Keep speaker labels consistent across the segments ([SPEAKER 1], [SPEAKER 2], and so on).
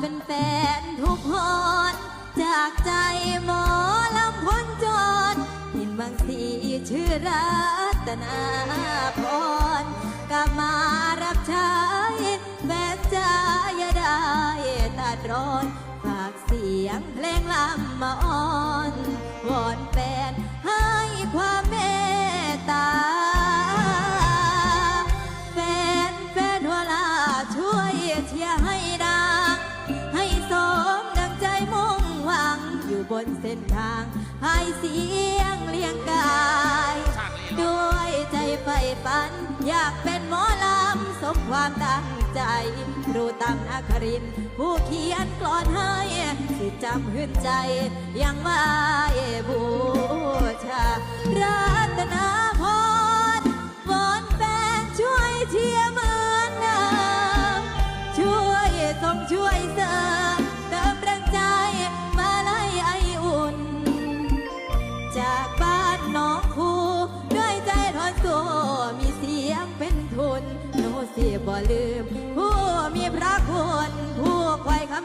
[SPEAKER 1] เป็นแฟนทุกคนจากใจหมอลำพ้นจนหินบางสีชื่อรัตนาพรกลับมารับใช้แฟนใจอย่าได้ตัดร้อนฝากเสียงเพลงลำมาอ่อนวอนแฟนให้ นเส้นทาง ให้เสียงเลียงกาย ด้วยใจใฝ่ฝัน อยากเป็นหมอลำสมความตั้งใจครูตั้งอาครินทร์ผู้เขียนกลอนให้สิจำหื่นใจยังไว้บู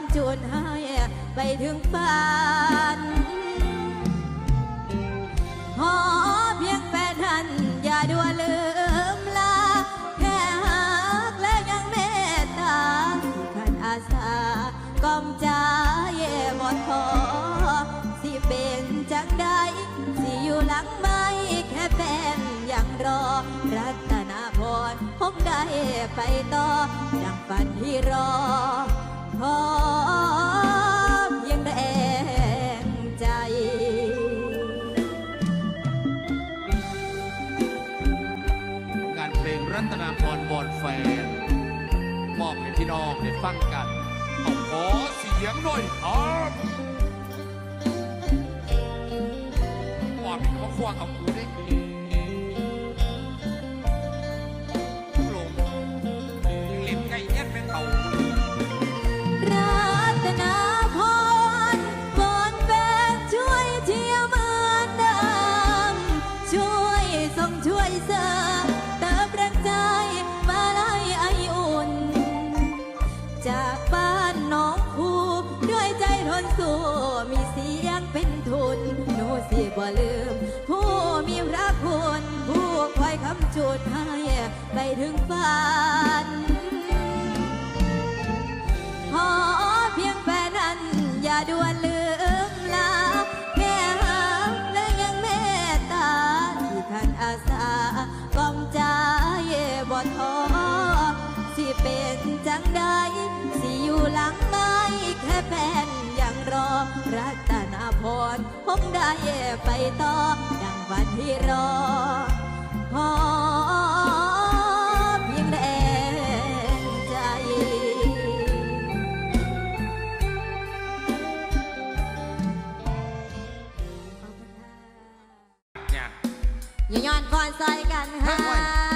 [SPEAKER 1] ำจุนให้ไปถึงฝันขอเพียงแฟนท่านอย่าด่วนลืมลา แค่หักและยังเมตตาขันอาสากล่อมใจบ่ท้อสิเป็นจังใดสิอยู่หลังไม่แค่แฟนยังรอรัตนาพรพบได้ไปต่อดังฝันที่รอ อง
[SPEAKER 2] ได้ฟังกันเอาขอเสียงหน่อยครับว่ามีเขาควงกับกูได้
[SPEAKER 1] บ่ลืม ผู้มีพระคุณผู้คอยคำจุดให้ไปถึงฝันขอเพียงแฟนนั้น อย่าด่วนลืมลาแม่หักและยังเมตตา ที่ท่านอาสากล่อมใจบ่ท้อสิเป็นจังใดสิอยู่หลังไม่แค่แฟนยังรอรักตา พรคงได้ไปต่อดังวันที่รอขอเพียงแรงใจ
[SPEAKER 2] เนี่ย
[SPEAKER 1] อย่าย้อนก่อนใส่กันค่ะ